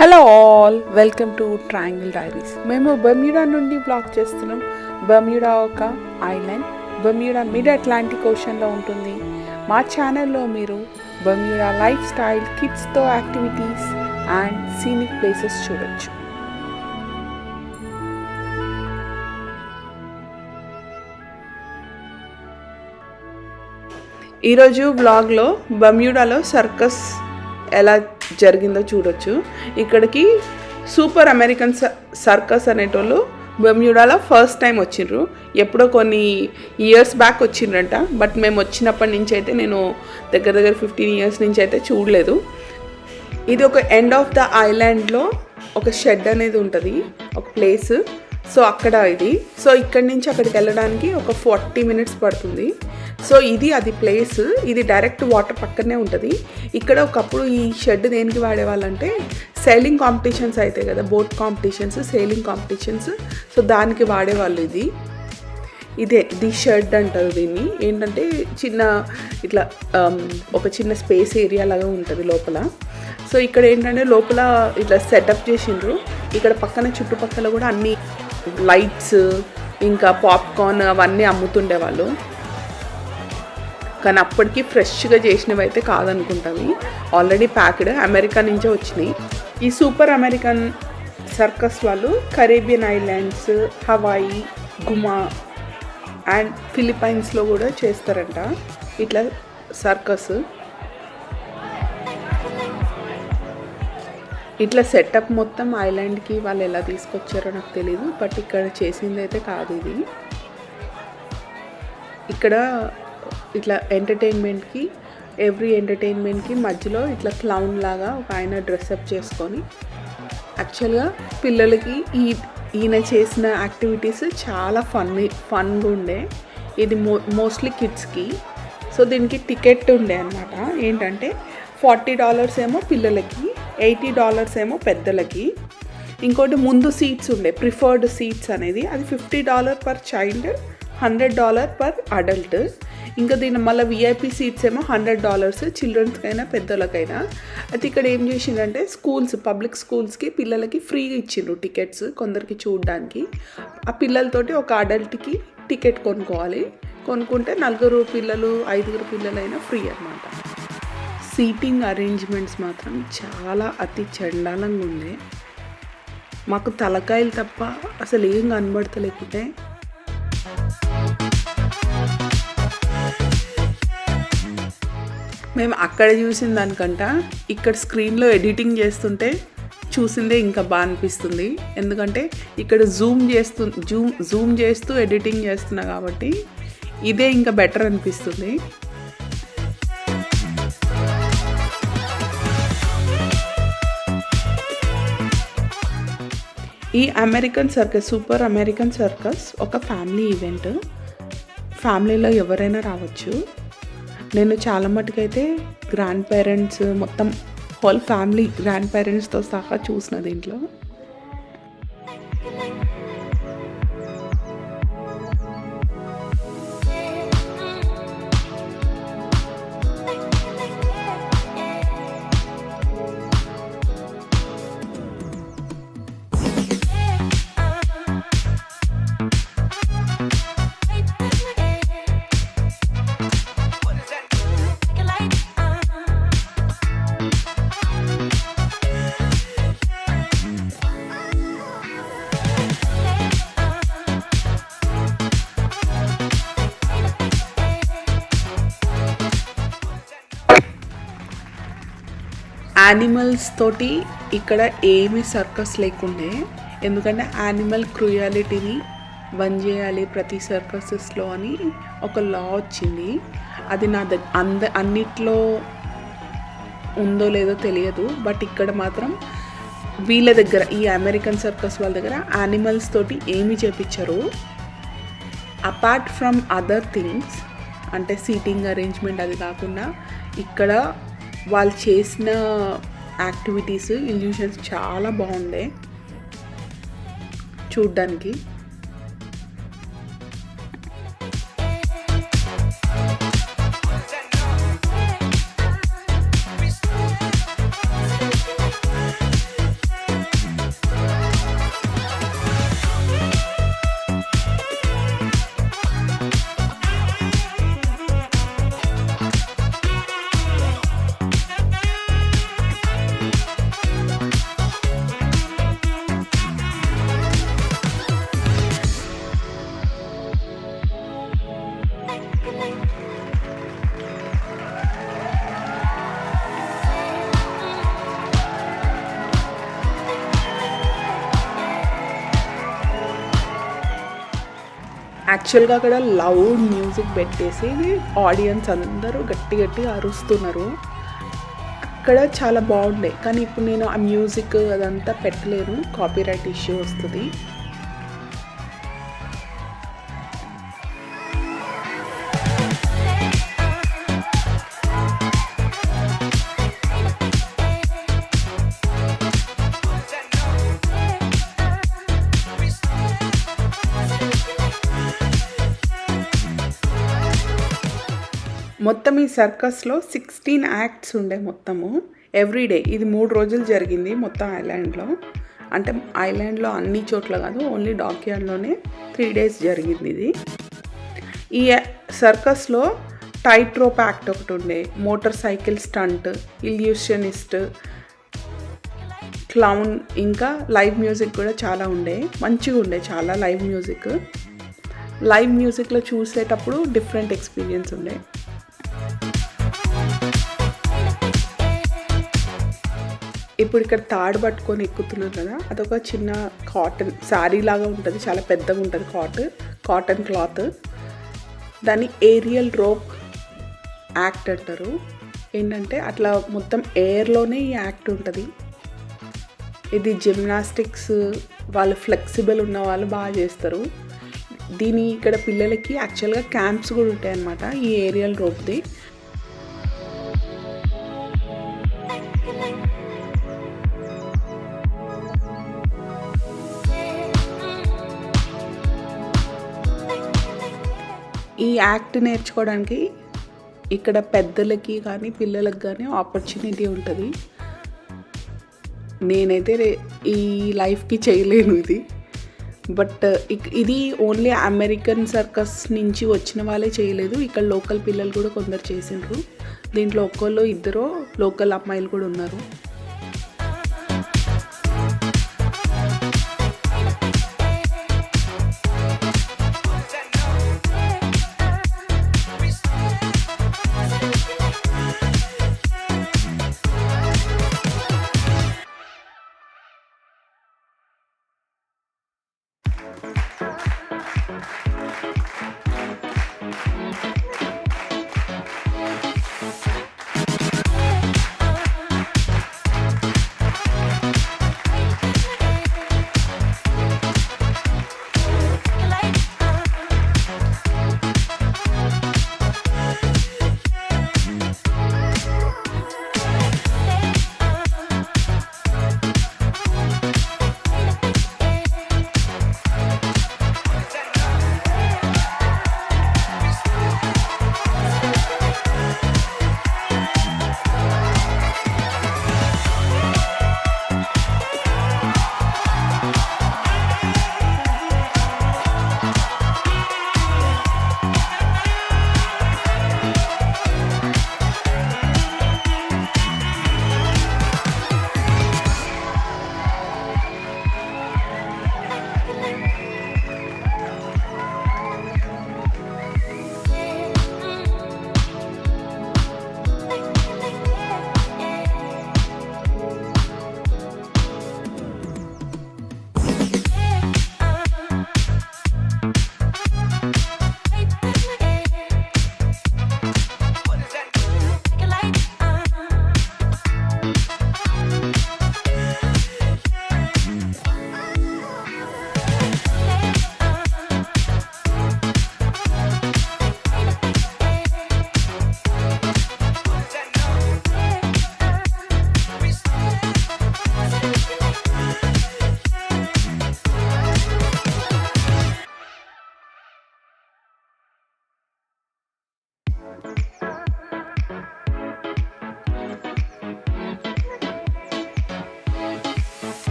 Hello all welcome to triangle diaries మేము Bermuda నుండి blog చేస్తున్నాం. బర్మ్యూడా ఒక ఐలాండ్ బర్మ్యూడా మిడ్ అట్లాంటిక్ ఓషన్లో ఉంటుంది. మా ఛానల్లో మీరు బర్మ్యూడా లైఫ్ స్టైల్ కిడ్స్తో యాక్టివిటీస్ అండ్ సీనిక్ ప్లేసెస్ చూడొచ్చు. ఈరోజు బ్లాగ్లో బమ్యూడాలో సర్కస్ ఎలా జరిగిందో చూడొచ్చు. ఇక్కడికి సూపర్ అమెరికన్ స- సర్కస్ అనేటోళ్ళు బెమ్యూడాలో ఫస్ట్ టైం వచ్చిండ్రు ఎప్పుడో కొన్ని ఇయర్స్ బ్యాక్ వచ్చిండ్రంట బట్ మేము వచ్చినప్పటి నుంచి అయితే నేను దగ్గర దగ్గర ఫిఫ్టీన్ ఇయర్స్ నుంచి అయితే చూడలేదు. ఇది ఒక ఎండ్ ఆఫ్ ద ఐలాండ్లో ఒక షెడ్ అనేది ఉంటుంది. ఒక ప్లేస్. సో అక్కడ ఇది. సో ఇక్కడి నుంచి అక్కడికి వెళ్ళడానికి ఒక ఫార్టీ మినిట్స్ పడుతుంది. సో ఇది అది ప్లేస్ ఇది డైరెక్ట్ వాటర్ పక్కనే ఉంటుంది. ఇక్కడ ఒకప్పుడు ఈ షెడ్ దేనికి వాడేవాళ్ళంటే సెయిలింగ్ కాంపిటీషన్స్ అవుతాయి కదా boat competitions sailing competitions so దానికి వాడేవాళ్ళు ఇది. ఇదే ది షెడ్ అంటారు దీన్ని. ఏంటంటే చిన్న ఇట్లా um, ఒక చిన్న స్పేస్ ఏరియా లాగా ఉంటుంది లోపల. సో ఇక్కడ ఏంటంటే లోపల ఇట్లా సెటప్ చేసిండ్రు. ఇక్కడ పక్కన చుట్టుపక్కల కూడా అన్ని లైట్స్ ఇంకా పాప్కార్న్ అవన్నీ అమ్ముతుండే వాళ్ళు కానీ అప్పటికి ఫ్రెష్గా చేసినవి అయితే కాదనుకుంటావి. ఆల్రెడీ ప్యాక్డ్ అమెరికా నుంచే వచ్చినాయి. ఈ సూపర్ అమెరికన్ సర్కస్ వాళ్ళు Caribbean islands Hawaii Guam and ఫిలిప్పైన్స్లో కూడా చేస్తారంట. ఇట్లా సర్కస్. ఇట్లా సెటప్ మొత్తం ఐలాండ్కి వాళ్ళు ఎలా తీసుకొచ్చారో నాకు తెలియదు బట్ ఇక్కడ చేసింది అయితే కాదు ఇది. ఇక్కడ ఇట్లా ఎంటర్టైన్మెంట్కి ఎవ్రీ ఎంటర్టైన్మెంట్కి మధ్యలో ఇట్లా క్లౌన్ లాగా ఒక ఆయన డ్రెస్అప్ చేసుకొని యాక్చువల్గా పిల్లలకి ఈ ఈయన చేసిన యాక్టివిటీస్ చాలా ఫన్ ఫన్గా ఉండే. ఇది మో మోస్ట్లీ కిడ్స్కి సో దీనికి టికెట్ ఉండే అనమాట ఏంటంటే ఫార్టీ డాలర్స్ ఏమో పిల్లలకి ఎయిటీ డాలర్స్ ఏమో పెద్దలకి. ఇంకోటి ముందు సీట్స్ ఉండే ప్రిఫర్డ్ సీట్స్ అనేది. అది fifty dollar per child hundred dollar per adult ఇంకా దీని మళ్ళీ విఐపీ సీట్స్ ఏమో హండ్రెడ్ డాలర్స్ చిల్డ్రన్స్కైనా పెద్దలకైనా అయితే ఇక్కడ ఏం చేసిండంటే స్కూల్స్ పబ్లిక్ స్కూల్స్కి పిల్లలకి ఫ్రీగా ఇచ్చిండ్రు టికెట్స్ కొందరికి చూడడానికి. ఆ పిల్లలతోటి ఒక అడల్ట్కి టికెట్ కొనుక్కోవాలి. కొనుక్కుంటే నలుగురు పిల్లలు ఐదుగురు పిల్లలైనా ఫ్రీ అన్నమాట. సీటింగ్ అరేంజ్మెంట్స్ మాత్రం చాలా అతి చండాలంగా ఉంది మాకు తలకాయలు తప్ప అసలు ఏం కనబడతలేకుంటే మేము అక్కడ చూసిన దానికంట ఇక్కడ స్క్రీన్లో ఎడిటింగ్ చేస్తుంటే చూసిందే ఇంకా బాగా అనిపిస్తుంది. ఎందుకంటే ఇక్కడ జూమ్ చేస్తూ జూమ్ జూమ్ చేస్తూ ఎడిటింగ్ చేస్తున్నా కాబట్టి ఇదే ఇంకా బెటర్ అనిపిస్తుంది. ఈ American circus super American circus ఒక ఫ్యామిలీ ఈవెంట్. ఫ్యామిలీలో ఎవరైనా రావచ్చు. నేను చాలా మటుకైతే గ్రాండ్ పేరెంట్స్ మొత్తం హోల్ ఫ్యామిలీ గ్రాండ్ పేరెంట్స్తో సహా చూసిన దీంట్లో. యానిమల్స్ తోటి ఇక్కడ ఏమీ సర్కస్ లేకుండే. ఎందుకంటే యానిమల్ క్రుయాలిటీని బంద్ చేయాలి ప్రతి సర్కసెస్లో అని ఒక లా వచ్చింది. అది నా దగ్గర అంద అన్నిట్లో ఉందో లేదో తెలియదు. బట్ ఇక్కడ మాత్రం వీళ్ళ దగ్గర ఈ అమెరికన్ సర్కస్ వాళ్ళ దగ్గర యానిమల్స్ తోటి ఏమి చేపించరు. అపార్ట్ ఫ్రమ్ అదర్ థింగ్స్ అంటే సీటింగ్ అరేంజ్మెంట్ అది కాకుండా ఇక్కడ వాళ్ళు చేసిన యాక్టివిటీస్ ఇల్యూషన్స్ చాలా బాగుండే. చూడ్డానికి. యాక్చువల్గా అక్కడ లౌడ్ మ్యూజిక్ పెట్టేసి ఆడియన్స్ అందరూ గట్టి గట్టిగా అరుస్తున్నారు. అక్కడ చాలా బాగుండే. కానీ ఇప్పుడు నేను ఆ మ్యూజిక్ అదంతా పెట్టలేను. కాపీరైట్ ఇష్యూ వస్తుంది. మొత్తం ఈ సర్కస్లో సిక్స్టీన్ యాక్ట్స్ ఉండే మొత్తము. ఎవ్రీడే ఇది మూడు రోజులు జరిగింది మొత్తం ఐలాండ్లో. అంటే ఐలాండ్లో అన్ని చోట్ల కాదు ఓన్లీ డాక్యార్డ్లోనే త్రీ డేస్ జరిగింది ఇది. ఈ సర్కస్లో టైట్ రోప్ యాక్ట్ ఒకటి ఉండే. Motor cycle stunt illusionist clown ఇంకా లైవ్ మ్యూజిక్ కూడా చాలా ఉండే. మంచిగా ఉండే చాలా లైవ్ మ్యూజిక్. లైవ్ మ్యూజిక్లో చూసేటప్పుడు డిఫరెంట్ ఎక్స్పీరియన్స్ ఉండే. ఇప్పుడు ఇక్కడ తాడు పట్టుకొని ఎక్కుతున్నారు కదా అదొక చిన్న కాటన్ శారీ లాగా ఉంటుంది చాలా పెద్దగా ఉంటుంది కాట్ కాటన్ క్లాత్ దాన్ని ఏరియల్ రోప్ యాక్ట్ అంటారు. ఏంటంటే అట్లా మొత్తం ఎయిర్లోనే ఈ యాక్ట్ ఉంటుంది. ఇది జిమ్నాస్టిక్స్ వాళ్ళు ఫ్లెక్సిబుల్ ఉన్న వాళ్ళు బాగా చేస్తారు. దీని ఇక్కడ పిల్లలకి యాక్చువల్గా క్యాంప్స్ కూడా ఉంటాయి అన్నమాట ఈ ఏరియల్ రోప్ది ఈ యాక్ట్ నేర్చుకోవడానికి ఇక్కడ పెద్దలకి కానీ పిల్లలకి కానీ ఆపర్చునిటీ ఉంటుంది. నేనైతే ఈ లైఫ్కి చేయలేను ఇది. బట్ ఇది ఓన్లీ అమెరికన్ సర్కస్ నుంచి వచ్చిన వాళ్ళే చేయలేదు. ఇక్కడ లోకల్ పిల్లలు కూడా కొందరు చేసిండ్రు. దీంట్లో ఒక్కళ్ళు ఇద్దరు లోకల్ అమ్మాయిలు కూడా ఉన్నారు.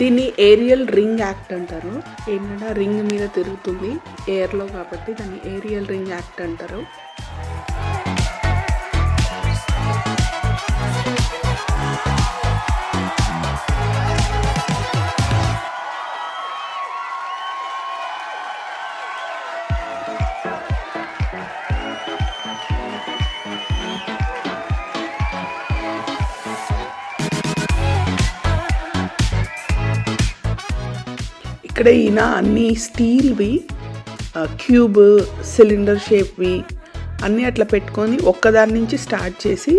దీన్ని ఏరియల్ రింగ్ యాక్ట్ అంటారు. ఏంటంటే రింగ్ మీద తిరుగుతుంది. ఎయిర్లో కాబట్టి దాన్ని ఏరియల్ రింగ్ యాక్ట్ అంటారు. ఇక్కడ ఈయన అన్ని స్టీల్వి క్యూబ్ సిలిండర్ షేప్వి అన్నీ అట్లా పెట్టుకొని ఒక్కదాని నుంచి స్టార్ట్ చేసి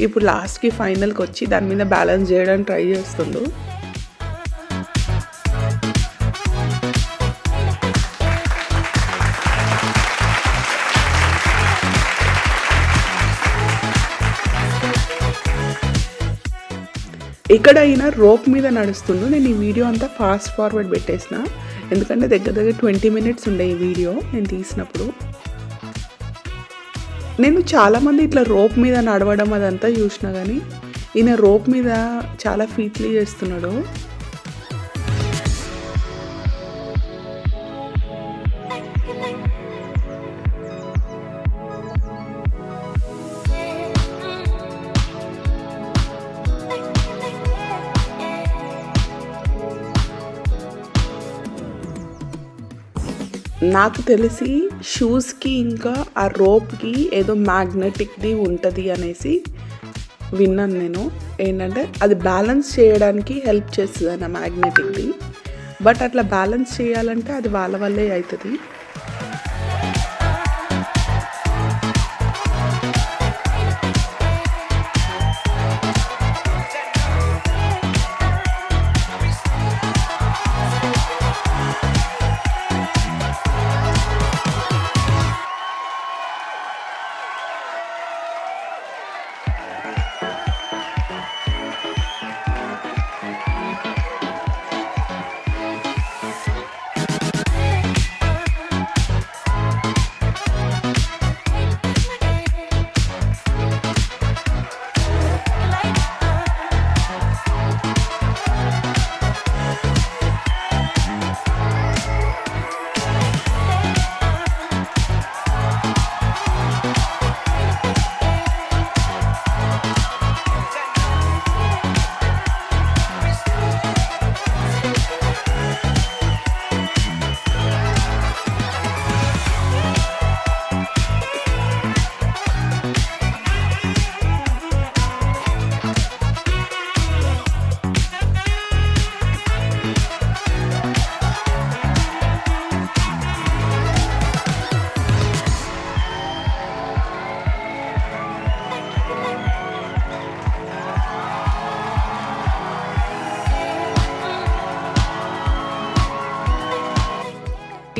ఇప్పుడు లాస్ట్కి ఫైనల్కి వచ్చి దాని మీద బ్యాలెన్స్ చేయడానికి ట్రై చేస్తుండు. ఎక్కడైనా రోప్ మీద నడుస్తుందో నేను ఈ వీడియో అంతా ఫాస్ట్ ఫార్వర్డ్ పెట్టేసిన. ఎందుకంటే దగ్గర దగ్గర ట్వంటీ మినిట్స్ ఉండే ఈ వీడియో నేను తీసినప్పుడు. నేను చాలామంది ఇట్లా రోప్ మీద నడవడం అదంతా చూసిన కానీ ఈయన రోప్ మీద చాలా ఫీట్లీ చేస్తున్నాడు. నాకు తెలిసి షూస్కి ఇంకా ఆ రోప్కి ఏదో మ్యాగ్నెటిక్ది ఉంటుంది అనేసి విన్నాను నేను. ఏంటంటే అది బ్యాలెన్స్ చేయడానికి హెల్ప్ చేస్తుంది అన్న మ్యాగ్నెటిక్ది బట్ అట్లా బ్యాలెన్స్ చేయాలంటే అది వాళ్ళ వల్లే అవుతుంది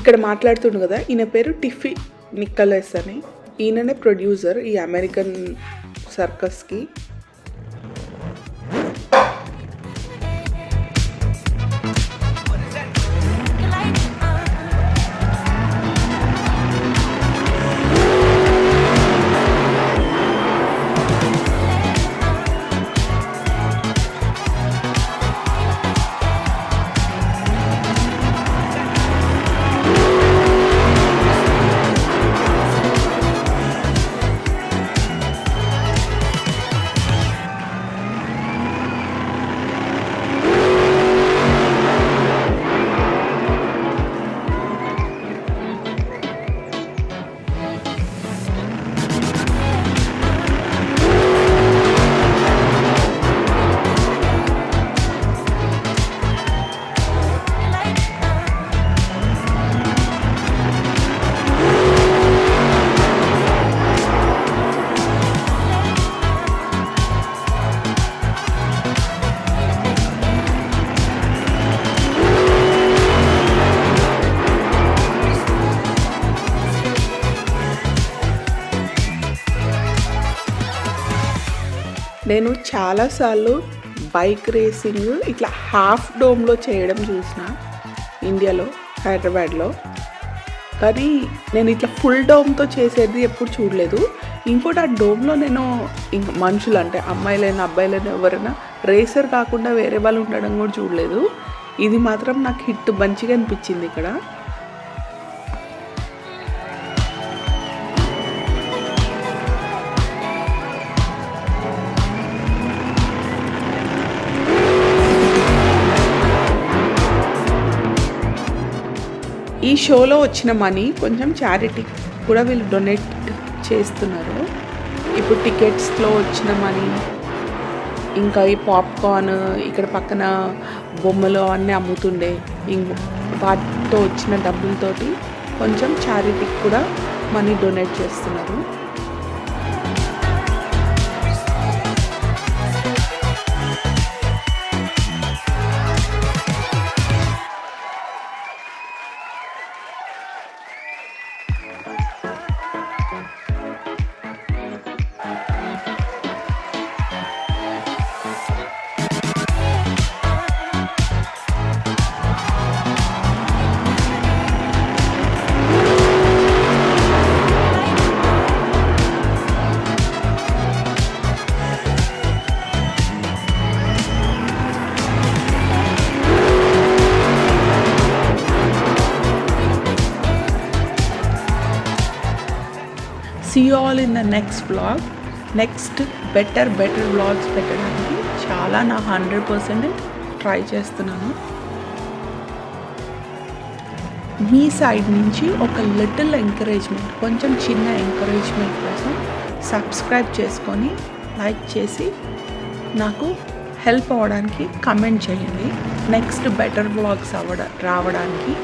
ఇక్కడ మాట్లాడుతుండు కదా ఈయన పేరు టిఫీ నిక్కలెస్ అని. ఈయననే ప్రొడ్యూసర్ ఈ అమెరికన్ సర్కస్కి నేను చాలాసార్లు బైక్ రేసింగ్ ఇట్లా హాఫ్ డోమ్లో చేయడం చూసిన ఇండియాలో హైదరాబాద్లో. కానీ నేను ఇట్లా ఫుల్ డోమ్తో చేసేది ఎప్పుడు చూడలేదు. ఇంకోటి ఆ డోమ్లో నేను ఇంక మనుషులు అంటే అమ్మాయిలైనా అబ్బాయిలైనా ఎవరైనా రేసర్ కాకుండా వేరే వాళ్ళు ఉండడం కూడా చూడలేదు. ఇది మాత్రం నాకు హిట్ మంచిగా అనిపించింది ఇక్కడ. ఈ షోలో వచ్చిన మనీ కొంచెం చారిటీ కూడా వీళ్ళు డొనేట్ చేస్తున్నారు. ఇప్పుడు టికెట్స్లో వచ్చిన మనీ ఇంకా ఈ పాప్కార్న్ ఇక్కడ పక్కన బొమ్మలు అన్నీ అమ్ముతుండే. వాటితో వచ్చిన డబ్బులతోటి కొంచెం చారిటీకి కూడా మనీ డొనేట్ చేస్తున్నారు. See all in the next blog next better better blogs పెట్టడానికి చాలా నా హండ్రెడ్ పర్సెంట్ ట్రై చేస్తున్నాను. మీ సైడ్ నుంచి ఒక లిటిల్ ఎంకరేజ్మెంట్ కొంచెం చిన్న ఎంకరేజ్మెంట్ కోసం సబ్స్క్రైబ్ చేసుకొని లైక్ చేసి నాకు హెల్ప్ అవ్వడానికి కమెంట్ చేయండి. నెక్స్ట్ బెటర్ బ్లాగ్స్ అవ్వడ రావడానికి